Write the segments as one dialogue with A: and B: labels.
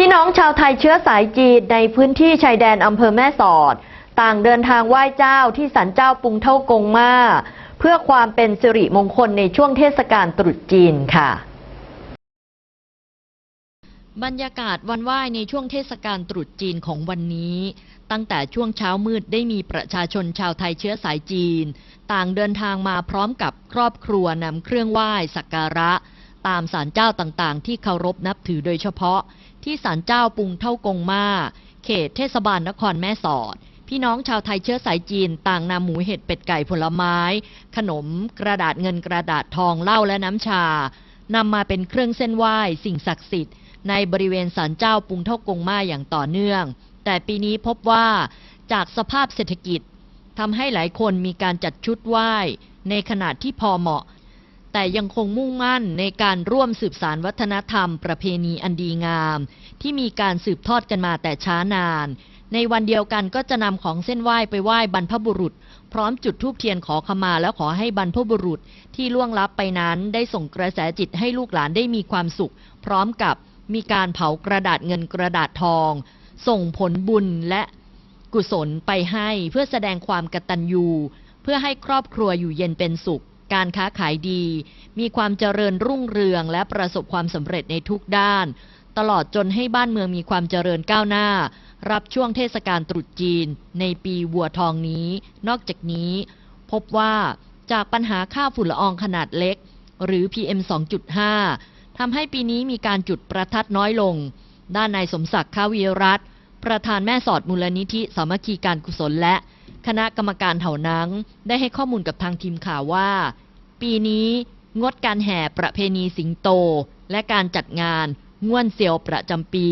A: พี่น้องชาวไทยเชื้อสายจีนในพื้นที่ชายแดนอำเภอแม่สอด ต่างเดินทางไหว้เจ้าที่สันเจ้าปุงเท่ากงมาเพื่อความเป็นสิริมงคลในช่วงเทศกาลตรุษจีนค่ะ
B: บรรยากาศวันไหว้ในช่วงเทศกาลตรุษจีนของวันนี้ ตั้งแต่ช่วงเช้ามืดได้มีประชาชนชาวไทยเชื้อสายจีน ต่างเดินทางมาพร้อมกับครอบครัวนำเครื่องไหว้สักการะ ตามศาลเจ้าต่างๆ ที่เคารพนับถือโดยเฉพาะ ที่ศาลเจ้าปุงเท่ากงมาเขตเทศบาลนครแม่สอด พี่น้องชาวไทยเชื้อสายจีนต่างนำหมูเห็ดเป็ดไก่ผลไม้ ขนม กระดาษเงินกระดาษทองเหล้าและน้ำชานำมาเป็นเครื่องเส้นไหว้สิ่งศักดิ์สิทธิ์ในบริเวณศาลเจ้าปุงเท่ากงมาอย่างต่อเนื่อง แต่ปีนี้พบว่าจากสภาพเศรษฐกิจทำให้หลายคนมีการจัดชุดไหว้ในขนาดที่พอเหมาะ แต่ยังคงมุ่งมั่นในการร่วมสืบสารวัฒนธรรม ประเพณีอันดีงาม ที่มีการสืบทอดกันมาแต่ช้านาน ในวันเดียวกันก็จะนำของเส้นไหว้ไปไหว้บรรพบุรุษ พร้อมจุดธูปเทียนขอขมาแล้วขอให้บรรพบุรุษ ที่ล่วงลับไปนั้นได้ส่งกระแสจิตให้ลูกหลานได้มีความสุข พร้อมกับมีการเผากระดาษเงินกระดาษทอง ส่งผลบุญและกุศลไปให้เพื่อแสดงความกตัญญู เพื่อให้ครอบครัวอยู่เย็นเป็นสุข การค้าขายดี มีความเจริญรุ่งเรืองและประสบความสำเร็จในทุกด้าน ตลอดจนให้บ้านเมืองมีความเจริญก้าวหน้า รับช่วงเทศกาลตรุษจีน ในปีวัวทองนี้ นอกจากนี้ พบว่าจากปัญหาค่าฝุ่นละอองขนาดเล็ก หรือ PM 2.5 ทำให้ปีนี้มีการจุดประทัดน้อยลง ด้านนายสมศักดิ์ข้าวีรัตประธานแม่สอดมูลนิธิสามัคคีการกุศลและ คณะกรรมการเถานังได้ให้ข้อมูลกับทางทีมข่าวว่า ปีนี้งดการแห่ประเพณีสิงโต และการจัดงานง่วนเซียวประจำปี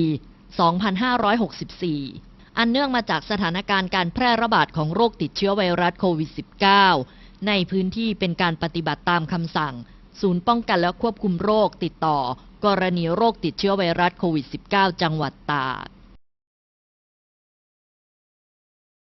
B: 2564 อันเนื่องมาจากสถานการณ์การแพร่ระบาดของโรคติดเชื้อไวรัสโควิด -19 ในพื้นที่เป็นการปฏิบัติตามคำสั่ง ศูนย์ป้องกันและควบคุมโรคติดต่อ กรณีโรคติดเชื้อไวรัสโควิด -19 จังหวัดตาก